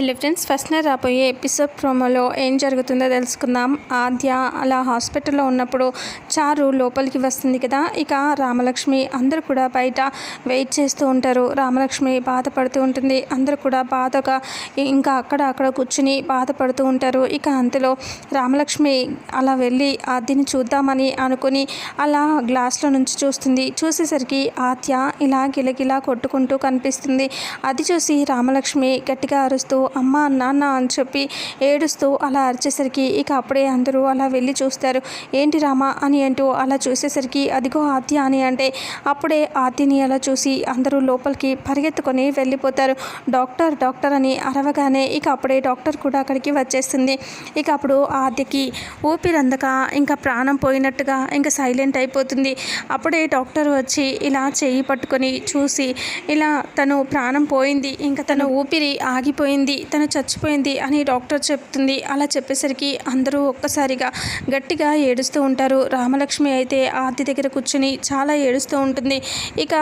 Hello friends first నేను రాబోయే episode ప్రోమోలో ఏం జరుగుతుందో తెలుసుకుందాం. ఆద్య అలా హాస్పిటల్లో ఉన్నప్పుడు చారు లోపలికి వస్తుంది కదా ఇక రామలక్ష్మి అందరూ కూడా బయట వెయిట్ చేస్తూ ఉంటారు. రామలక్ష్మి బాధపడుతూ ఉంటుంది. అందరూ కూడా బాధగా ఇంకా అక్కడ అక్కడ కూర్చుని బాధపడుతూ ఉంటారు. ఇక అంతలో రామలక్ష్మి అలా వెళ్ళి ఆద్యని చూద్దామని అనుకుని అలా గ్లాస్లో నుంచి చూస్తుంది. చూసేసరికి ఆద్య ఇలా గిలగిలా కొట్టుకుంటూ కనిపిస్తుంది. అది చూసి రామలక్ష్మి గట్టిగా అరుస్తూ అమ్మ నాన్న అని చెప్పి ఏడుస్తూ అలా అరిచేసరికి ఇక అప్పుడే అందరూ అలా వెళ్ళి చూస్తారు. ఏంటి రామా అని అంటూ అలా చూసేసరికి అదిగో ఆద్య అని అంటే అప్పుడే ఆద్యని అలా చూసి అందరూ లోపలికి పరిగెత్తుకొని వెళ్ళిపోతారు. డాక్టర్ డాక్టర్ అని అరవగానే ఇక అప్పుడే డాక్టర్ కూడా అక్కడికి వచ్చేస్తుంది. ఇక అప్పుడు ఆద్యకి ఊపిరందక ఇంకా ప్రాణం పోయినట్టుగా ఇంకా సైలెంట్ అయిపోతుంది. అప్పుడే డాక్టర్ వచ్చి ఇలా చేయి పట్టుకొని చూసి ఇలా తను ప్రాణం పోయింది. ఇంకా తన ఊపిరి ఆగిపోయింది. తను చచ్చిపోయింది అని డాక్టర్ చెప్తుంది. అలా చెప్పేసరికి అందరూ ఒక్కసారిగా గట్టిగా ఏడుస్తూ ఉంటారు. రామలక్ష్మి అయితే ఆద్య దగ్గర కూర్చుని చాలా ఏడుస్తూ ఉంటుంది. ఇక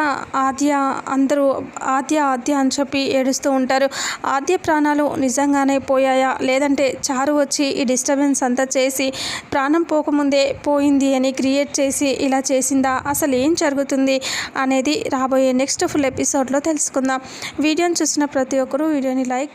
ఆద్య అందరూ ఆద్య ఆద్య అని చెప్పి ఏడుస్తూ ఉంటారు. ఆద్య ప్రాణాలు నిజంగానే పోయాయా? లేదంటే చారు వచ్చి ఈ డిస్టర్బెన్స్ అంతా చేసి ప్రాణం పోకముందే పోయింది అని క్రియేట్ చేసి ఇలా చేసిందా? అసలు ఏం జరుగుతుంది అనేది రాబోయే నెక్స్ట్ ఫుల్ ఎపిసోడ్లో తెలుసుకుందాం. వీడియోని చూసిన ప్రతి ఒక్కరూ వీడియోని లైక్